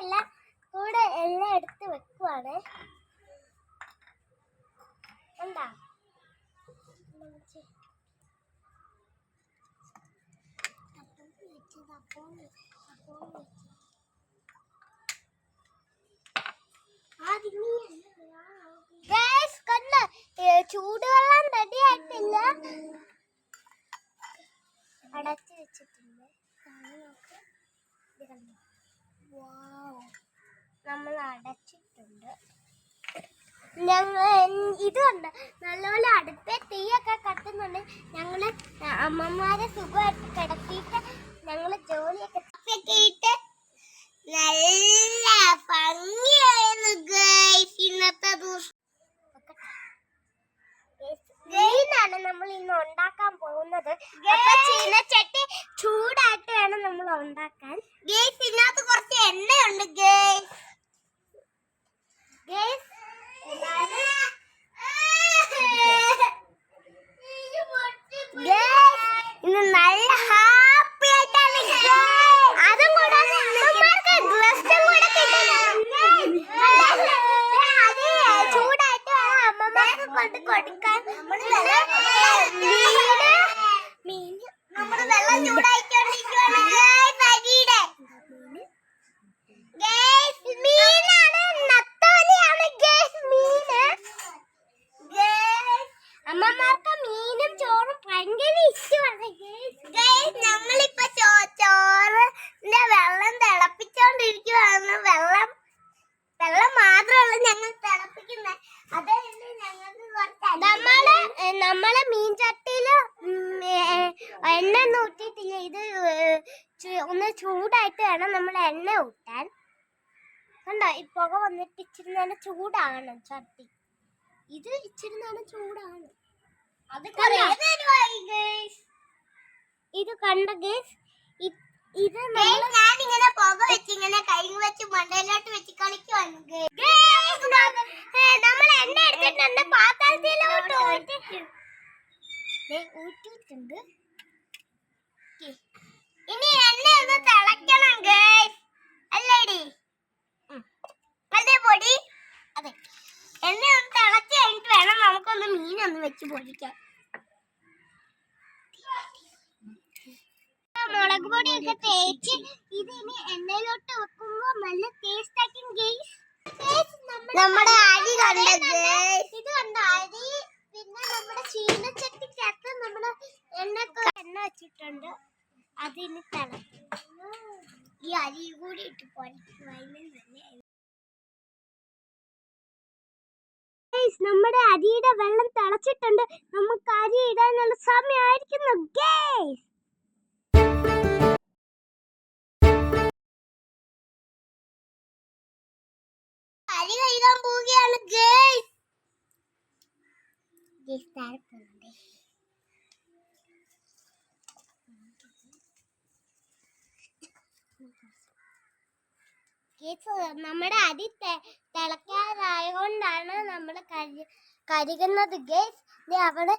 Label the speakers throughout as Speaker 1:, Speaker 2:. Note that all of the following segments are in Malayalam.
Speaker 1: എല്ലാം കൂടെ എല്ലാം എടുത്ത് വെക്കുവാണ്. എന്താ ചൂടുവെള്ളം റെഡിയായിട്ടില്ല അടച്ചു വെച്ചിട്ടുണ്ട്. നമുക്ക് ഇത് കണ്ടു? നമ്മൾ അടച്ചിട്ടുണ്ട്. ഞങ്ങൾ ഇത് കണ്ട്? നല്ലപോലെ അടുപ്പേ തീയൊക്കെ കത്തുന്നുണ്ട്. ഞങ്ങൾ അമ്മമാരെ സുഖമായിട്ട് കിടത്തിയിട്ട് ഞങ്ങൾ ജോലിയൊക്കെ ഇട്ട് നല്ല ഭംഗിയായിരുന്നു ഗൈസ് ഇന്നത്തെ ദിവസം. ാണ് നമ്മൾ ഇന്ന് ഉണ്ടാക്കാൻ പോകുന്നത്. അപ്പൊ ചീനച്ചട്ടി ചൂടായിട്ട് വേണം നമ്മൾ ഉണ്ടാക്കാൻ ഗേസ് ഇതിനകത്ത് കുറച്ച് എണ്ണയുണ്ട് ഗേസ് ഗേസ് ഇന്ന് നല്ല ഹാപ്പി ആയിട്ടാണ് അതും കൂടാതെ അമ്മമാർക്ക് ഡ്രസ്സും കൂടെ കിട്ടുന്നുണ്ട് ചൂടായിട്ട് വേണം അമ്മമാർക്ക് നമ്മൾ കൊടുക്കാൻ മീൻ നമ്മുടെ വെള്ളം ചൂടായിക്കൊണ്ടിരിക്കുകയാണ് ഗൈസ് അരിയുടെ ഗൈസ് മീനാണ് നത്തോലിയാണ് ഗൈസ് മീന് ഗൈസ് അമ്മമാർക്ക് മീനും ചോറും ഭയങ്കര ഇഷ്ടമാണ് ഗൈസ് നമ്മളിപ്പോ ചോറിന്റെ വെള്ളം തിളപ്പിച്ചോണ്ടിരിക്കുവാണ് വെള്ളം വെള്ളം മാത്രമല്ല ഞങ്ങൾ തിളപ്പിക്കുന്നത് അതുകൊണ്ട് ഞങ്ങൾക്ക് കുറച്ച് നമ്മൾ നമ്മളെ മീൻ ചട്ടിയിൽ എണ്ണ ഒന്നും ഊറ്റിയിട്ടില്ല ഇത് ഏ, ചു- ഒന്ന് ചൂടായിട്ട് വേണം നമ്മൾ എണ്ണ ഊട്ടാൻ കണ്ടോ ഈ പുക ഇച്ചിരി ചൂടാണ് ചട്ടി. ഇത് ഇച്ചിരി നേരം ചൂടാണ് അത് ഇത് കണ്ട? ഗേസ് ഇത് ഞാൻ ഇങ്ങനെ പുക വെച്ച് ഇങ്ങനെ കൈ വെച്ച് മണ്ടയിലോട്ട് വെച്ച് കളിക്കുവാണ് നമ്മൾ എണ്ണ എടുത്തിട്ടുണ്ട് പാത്രത്തിലോട്ട് ഊറ്റിട്ടുണ്ട്. ഇനി എണ്ണ ഒന്ന് തിളയ്ക്കണം ഗേസ് അല്ലേടി? അല്ലേ പൊടി? അതെ. എന്നെ ഒന്ന് തിളച്ച് കഴിഞ്ഞിട്ട് വേണം നമുക്കൊന്ന് മീനൊന്ന് വെച്ച് പൊടിക്കാൻ. മുളക് പൊടിയൊക്കെ തേച്ച് ഇത് ഇനി എണ്ണയിലോട്ട് വെക്കുമ്പോ നല്ല ടേസ്റ്റ് ആക്കും ഗെയ്സ് നമ്മുടെ അരി കണ്ടത്. ഇത് കണ്ട? അരി പിന്നെ നമ്മുടെ ചീനച്ചട്ടിക്കകത്ത് നമ്മുടെ എണ്ണ എണ്ണ വെച്ചിട്ടുണ്ട്. അതിന് തിളക്കും ഈ അരി കൂടി ഇട്ട് പൊടിക്കും നമ്മുടെ അരിയുടെ വെള്ളം തിളച്ചിട്ടുണ്ട്. നമുക്ക് അരി ഇടാനുള്ള സമയമായിരിക്കുന്നു. ഗേസ് അരി കഴുകാൻ പോവുകയാണ്. ഗേസ് ഗേസ് ഗേസ് നമ്മുടെ അരി തിളക്കാതായതുകൊണ്ടാണ് തിളക്കാറായതുകൊണ്ടാണ് നമ്മൾ കരി കരികുന്നത്. ഗേസ് അവിടെ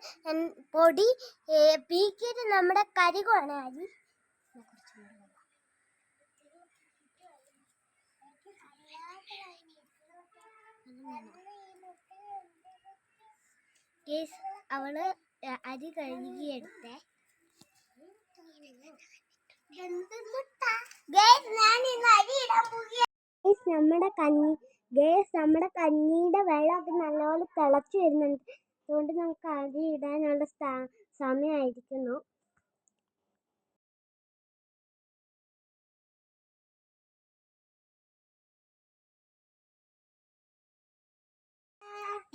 Speaker 1: പൊടി പീക്കിയിട്ട് നമ്മുടെ കരികുവാണ് അരി. ദേ കുറച്ചും കൂടി വെള്ളം. ഗേസ് അവൾ അ- അരി കഴുകിയെടുത്തേ നമ്മുടെ കഞ്ഞി ഗേസ് നമ്മുടെ കഞ്ഞിയുടെ വെള്ളമൊക്കെ നല്ലപോലെ തിളച്ചു വരുന്നുണ്ട്. അതുകൊണ്ട് നമുക്ക് അരി ഇടാനുള്ള സമയമായിരിക്കുന്നു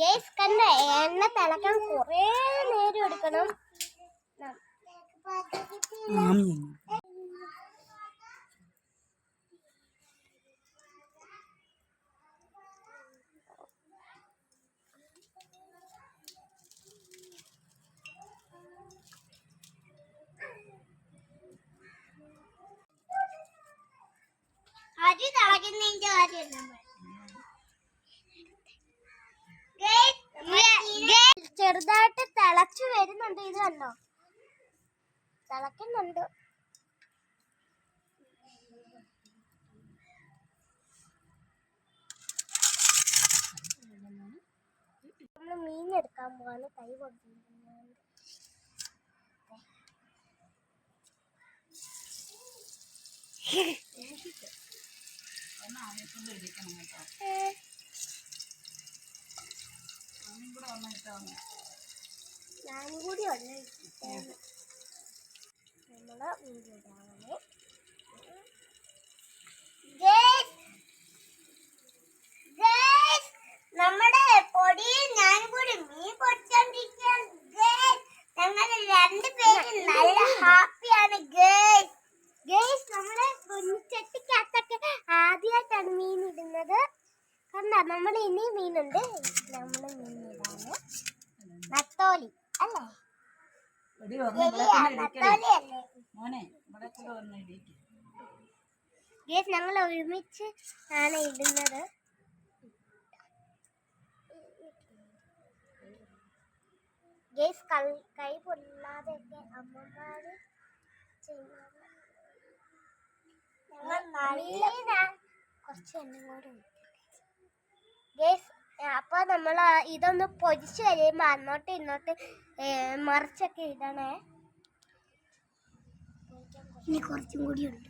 Speaker 1: ഗേസ് എണ്ണ തിളക്കാൻ കുറേ നേരം എടുക്കണം. ചെറുതായിട്ട് തിളച്ചു വരുന്നുണ്ട് ഇത് കണ്ടോ തിളക്കുന്നുണ്ട് നമ്മൾ മീൻ എടുക്കാൻ പോവാണ് കൈ കൊടുത്തിരിക്കുന്നത് Yeah.
Speaker 2: ഒന്ന് അവനെ കൊണ്ട് കേട്ടോ അവനും കൂടെ ഒന്ന് ഇട്ടാ മതി.
Speaker 1: ഞാനും കൂടി ഒന്ന് നമ്മുടെ പൊടിയിൽ ഞാൻ കൂടി മീൻ പൊടിച്ചോണ്ടിരിക്കാൻ ഞങ്ങൾ രണ്ടുപേരും നല്ല ഹാപ്പിയാണ് ഗേസ് ഗേസ് നമ്മുടെ കുഞ്ഞിച്ചട്ടിക്കകത്തൊക്കെ ആദ്യമായിട്ടാണ് മീൻ ഇടുന്നത് കണ്ട നമ്മൾ ഇനി മീനുണ്ട് നമ്മൾ മീൻ ഇടാണ് നത്തോലി അല്ലേ
Speaker 2: എടി ഒന്ന് ഇവിടെ
Speaker 1: ശരിയാ,
Speaker 2: കൊണ്ട് ഇരിക്കണേ
Speaker 1: നത്തോലി അല്ലേ
Speaker 2: മോനെ ഇവിടെ കൂടെ ഒന്ന് ഇടിക്കും
Speaker 1: ഗേസ് ഞങ്ങൾ ഒരുമിച്ച് ആണ് ഇടുന്നത്. ഗേസ് കൈ പൊല്ലാതെയൊക്കെ അമ്മമാർ ചെയ്യുന്നത്. കുറച്ച് അപ്പൊ നമ്മൾ ഇതൊന്ന് പൊതിച്ച് കഴിയുമ്പോ അങ്ങോട്ട് ഇങ്ങോട്ട് മറിച്ചൊക്കെ ഇടണേ. കുറച്ചും കൂടി ഉണ്ട്.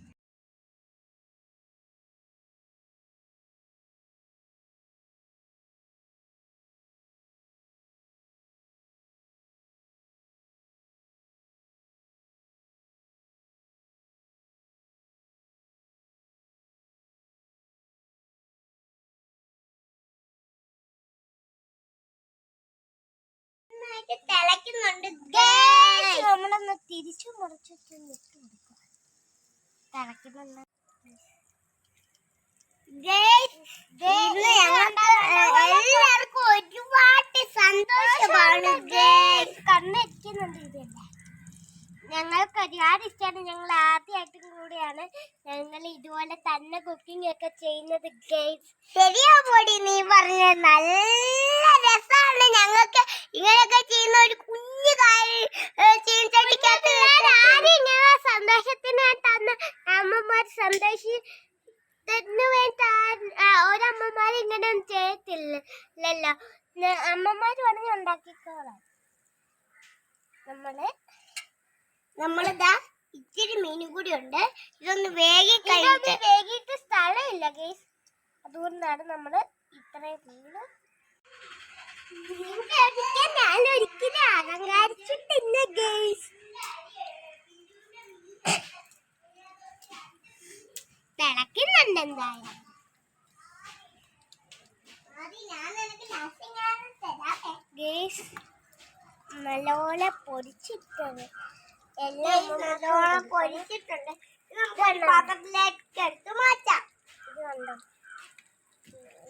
Speaker 1: തിളക്കുന്നുണ്ട് നമ്മളൊന്ന് തിരിച്ചു മുറിച്ചിട്ട് ഇട്ട് കൊടുക്കുക തിളക്കുന്നുണ്ട് എല്ലാവർക്കും ഒരുപാട് സന്തോഷമാണ്. കണ്ണിരിക്കുന്നുണ്ട് ഇതല്ലേ ഞങ്ങൾക്ക് ഒരുപാട് ഇഷ്ടമാണ് ഞങ്ങൾ ആദ്യമായിട്ടും കൂടിയാണ് ഞങ്ങൾ ഇതുപോലെ തന്നെ കുക്കിംഗ് ഒക്കെ ചെയ്യുന്നത് ഗൈസ് ശരിയാ പൊടി നീ പറഞ്ഞ നല്ല രസമാണ് ഞങ്ങൾക്ക് ഇങ്ങനെയൊക്കെ ചെയ്യുന്ന ഒരു കുഞ്ഞു കാര്യം ചീനച്ചട്ടിക്കകത്ത് ആദ്യം ഇങ്ങനെ സന്തോഷത്തിനായിട്ടാണ് അമ്മമാർ സന്തോഷി ഒരമ്മമാർ ഇങ്ങനെ ചെയ്യത്തില്ലല്ലോ അമ്മമാർ പറഞ്ഞ് ഉണ്ടാക്കിക്കോളാം. നമ്മൾ നമ്മളിതാ ഇച്ചിരി മീനും കൂടി ഉണ്ട് ഇതൊന്ന് വേഗി കഴിഞ്ഞിട്ട് വേഗിയിട്ട് സ്ഥലമില്ല കേസ് അതുകൊണ്ടാണ് നമ്മൾ ഇത്രയും മീന് ഞാൻ ഒരിക്കലും അലങ്കാരിച്ചിട്ടില്ല ഗേസ് തിളക്കുന്നുണ്ട് എന്തായാലും. ഗേസ് നല്ലോണം പൊരിച്ചിട്ടത് എല്ലാം നല്ലോണം പൊരിച്ചിട്ടുണ്ട് നമുക്ക് ഒരു പാത്രത്തിലേക്ക് എടുത്ത് മാറ്റാം. ഇത് കണ്ടോ?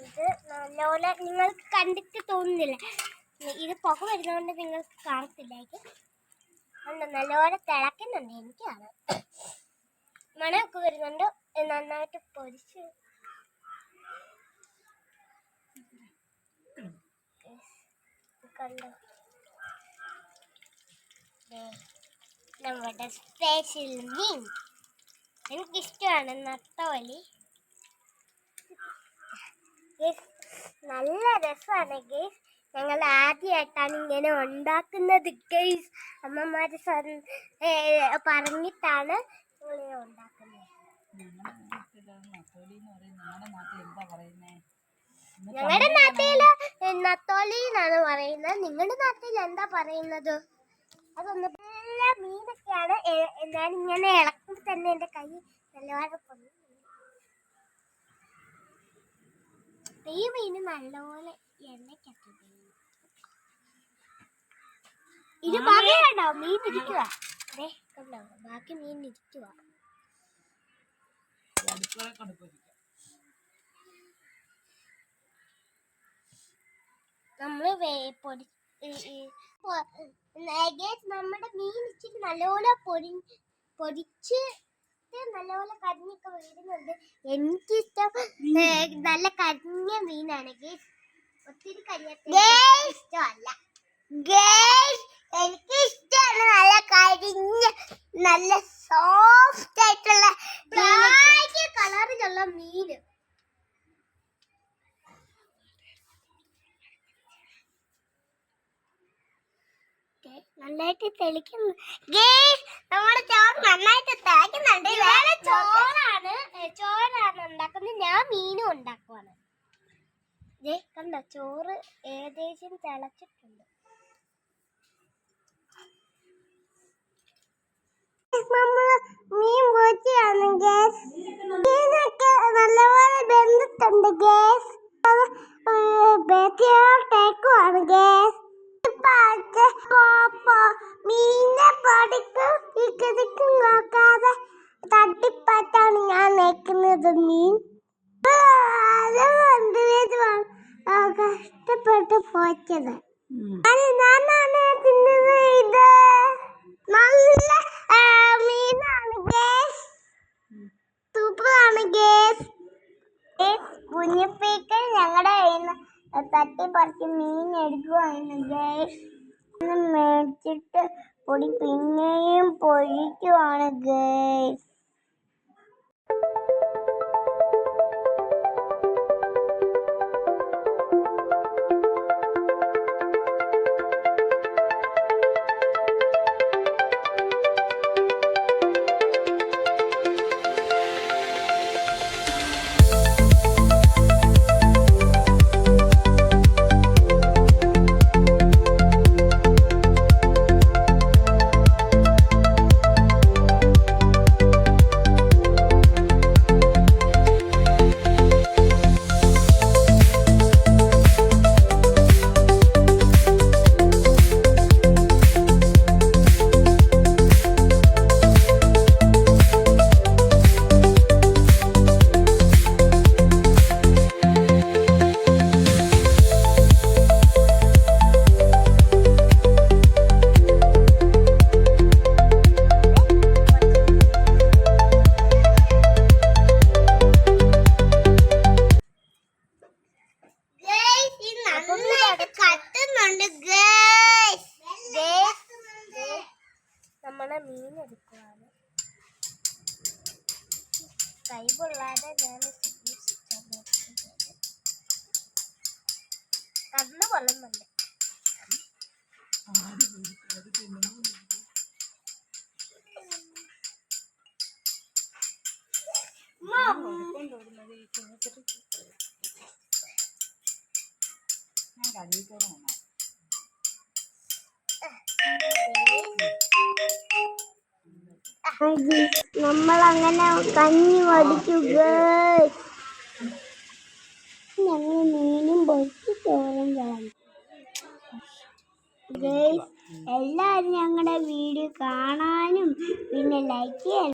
Speaker 1: ഇത് നല്ലോണം നിങ്ങൾക്ക് കണ്ടിട്ട് തോന്നുന്നില്ല. ഇത് പുക വരുന്നതുകൊണ്ട് നിങ്ങൾക്ക് കാണത്തില്ലായിരിക്കും കണ്ടോ? നല്ലോണം തിളക്കുന്നുണ്ട്. എനിക്കാണ്. മണമൊക്കെ വരുന്നുണ്ട്. നന്നായിട്ട് പൊരിച്ച്. കണ്ടോ? നമ്മുടെ സ്പെഷ്യൽ മീൻ. എനിക്കിഷ്ടമാണ് നത്തോലി. നല്ല രസമാണ് ഗേസ് ഞങ്ങൾ ആദ്യമായിട്ടാണ് ഇങ്ങനെ ഉണ്ടാക്കുന്നത് ഗേസ് അമ്മമാര് പറഞ്ഞിട്ടാണ് ഞങ്ങളിങ്ങനെ ഉണ്ടാക്കുന്നത്.
Speaker 2: ഞങ്ങളുടെ നാട്ടിൽ
Speaker 1: നത്തോലി എന്നാണ് പറയുന്നത്. നിങ്ങളുടെ നാട്ടിൽ എന്താ പറയുന്നത്? അതൊന്ന് നല്ല മീനൊക്കെയാണ്. ഞാൻ ഇങ്ങനെ ഇളക്കുമ്പോൾ തന്നെ എന്റെ കൈ നല്ലപോലെ പൊന്നു ഈ മീന് നല്ലപോലെ എണ്ണയ്ക്കത്ത് ഇത് ബാക്കി കണ്ടോ മീൻ ഇരിക്കുക അതെ കണ്ടോ? ബാക്കി മീൻ ഇരിക്കുക വേ- പൊടി നമ്മുടെ മീൻ ഇച്ചിരി നല്ലപോലെ പൊരി പൊരിച്ച് നല്ലപോലെ കരിഞ്ഞൊക്കെ വരുന്നുണ്ട്. എനിക്കിഷ്ടം നല്ല കരിഞ്ഞ മീനാണ്. ഗേസ് ഒത്തിരി ഇഷ്ടമല്ല എനിക്ക് ഇഷ്ടമാണ് നല്ല കരിഞ്ഞ നല്ല സോഫ്റ്റ് ആയിട്ടുള്ള കളറിലുള്ള മീന്.
Speaker 3: നന്നായിട്ട് തെളിക്കുന്നു. നമ്മുടെ ചോറ് നന്നായിട്ട് തിളയ്ക്കുന്നുണ്ട് വേറെ ചോറാണ് ചോറാണ് ഉണ്ടാക്കുന്നത്. ഞാൻ മീനും ഉണ്ടാക്കുവാണ്. ദേ കണ്ടോ? ചോറ് ഏകദേശം തിളച്ചിട്ടുണ്ട്. മീൻ പൊച്ചിയാണ് ഗ്യാസ് മീനൊക്കെ നല്ലപോലെ വെന്തിട്ടുണ്ട് ഗ്യാസ് ടേക്കുവാണ് ഗ്യാസ് മീനെ പടിക്ക് പറിച്ച് മീൻ എടുക്കുവാണ് ഗേസ് മേടിച്ചിട്ട് പൊടി പിന്നെയും പൊഴിക്കുവാണ് ഗേസ് എടുക്കുവാണ് കൈ കൊള്ളാതെ ഞാൻ കണ്ണ് കൊള്ളുന്നുണ്ട്
Speaker 2: ഞാൻ കഴുകിക്കോളാം.
Speaker 3: നമ്മൾ അങ്ങനെ കഞ്ഞി വടിക്കുക ഞങ്ങൾ മീനും പൊരിച്ച് ചോറും കളഞ്ഞു എല്ലാവരും ഞങ്ങളുടെ വീഡിയോ കാണാനും പിന്നെ ലൈക്ക് ചെയ്യാനും